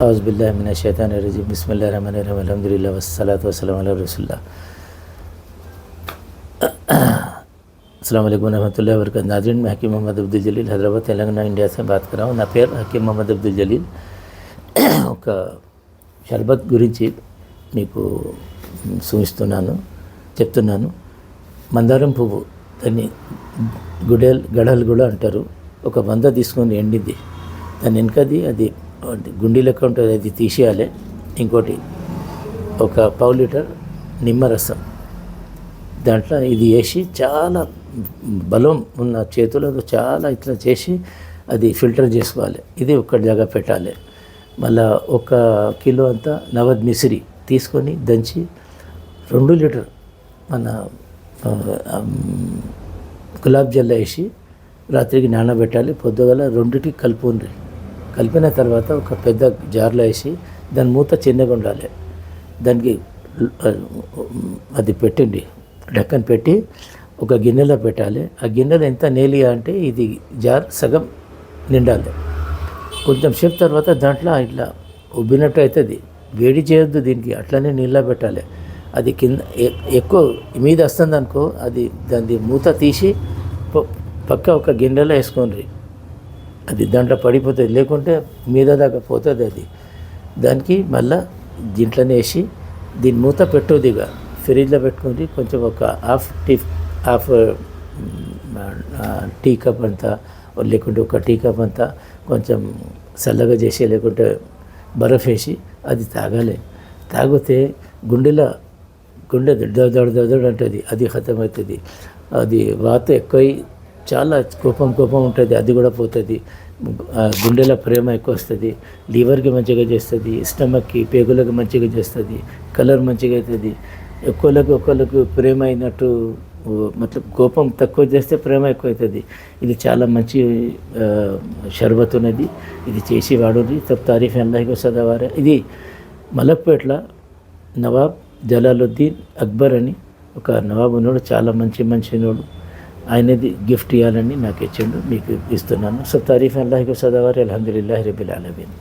House బిల్లా మిన షైతాన్ రజీ బిస్మిల్లా రహమాన్ రహీం అలహదుల్లా వసలాత్ వసలం అలా రసుల్లా అస్సలం वालेकुम रहमतुल्लाह वरकत नाजरीन मैं हकीम मोहम्मद अब्दुल जलील हैदराबाद तेलंगाना इंडिया से बात कर పేరు హకీం మొహమ్మద్ అబ్దుల్ జలీల్ ఒక షర్బత్ గురించి మీకు సూచిస్తున్నాను చెప్తున్నాను మందారం పువ్వు దాన్ని గుడెల్ గడలు కూడా అంటారు ఒక వంద తీసుకొని ఎండింది దాని వెనకది అది గుండి లెక్క ఉంటుంది అది తీసేయాలి. ఇంకోటి ఒక పావు లీటర్ నిమ్మరసం. దాంట్లో ఇది వేసి చాలా బలం ఉన్న చేతులతో చాలా ఇట్లా చేసి అది ఫిల్టర్ చేసుకోవాలి. ఇది ఒక జాగా పెట్టాలి. మళ్ళా ఒక కిలో అంతా నవద్ మిసిరి తీసుకొని దంచి రెండు లీటర్ మన గులాబ్ జల్ వేసి రాత్రికి నానబెట్టాలి. పొద్దుగల రెండిటికి కలుపుండ్రి కలిపిన తర్వాత ఒక పెద్ద జార్లో వేసి దాని మూత చిన్నగా ఉండాలి. దానికి అది పెట్టండి. డక్కన్ పెట్టి ఒక గిన్నెలో పెట్టాలి. ఆ గిన్నెలో ఎంత నేలియా అంటే ఇది జార్ సగం నిండాలి. కొంచెం సేపు తర్వాత దాంట్లో ఇట్లా ఉబ్బినట్టు అవుతుంది వేడి చేయొద్దు దీనికి అట్లనే నీళ్ళ పెట్టాలి. అది కింద ఎక్కువ మీద వస్తుంది అనుకో అది దాని మూత తీసి ప- పక్క ఒక గిన్నెలో వేసుకోండి. అది దాంట్లో పడిపోతుంది లేకుంటే మీద దాకా పోతుంది అది దానికి మళ్ళా దీంట్లోనే వేసి దీని మూత పెట్టొద్దు ఇక ఫ్రిడ్జ్లో పెట్టుకుని కొంచెం ఒక half tea half tea cup అంతా లేకుంటే ఒక టీ కప్ అంతా కొంచెం చల్లగా చేసి లేకుంటే బరఫ్ వేసి అది తాగాలి తాగితే గుండెలో గుండె దడ దొడ దొడ అంటుంది అది ఖతం అవుతుంది అది వాత ఎక్కువై చాలా కోపం కోపం ఉంటుంది. అది కూడా పోతుంది. ఆ గుండెల ప్రేమ ఎక్కువ వస్తుంది. లివర్కి మంచిగా చేస్తుంది. స్టమక్కి పేగులకు మంచిగా చేస్తుంది. కలర్ మంచిగా అవుతుంది ఒక్కోళ్ళకి ఒక్కోళ్ళకు ప్రేమ అయినట్టు మతలబ్ కోపం తక్కువ చేస్తే ప్రేమ ఎక్కువ అవుతుంది ఇది చాలా మంచి షర్బత్ ఉన్నది. ఇది చేసి వాడుది తప్ప తారీఫ్ అల్లాహి సదావారే ఇది మలక్పేట్ల నవాబ్ జలాలుద్దీన్ అక్బర్ అని ఒక నవాబ్ ఉన్నాడు. చాలా మంచి మంచి నోడు. ఆయనది గిఫ్ట్ ఇవ్వాలని నాకు ఇచ్చిండు మీకు ఇస్తున్నాను. సో తారీఫ్ అల్లాహికు సదావారి అల్హమ్దుల్లాహి రబిల్ అలమీన్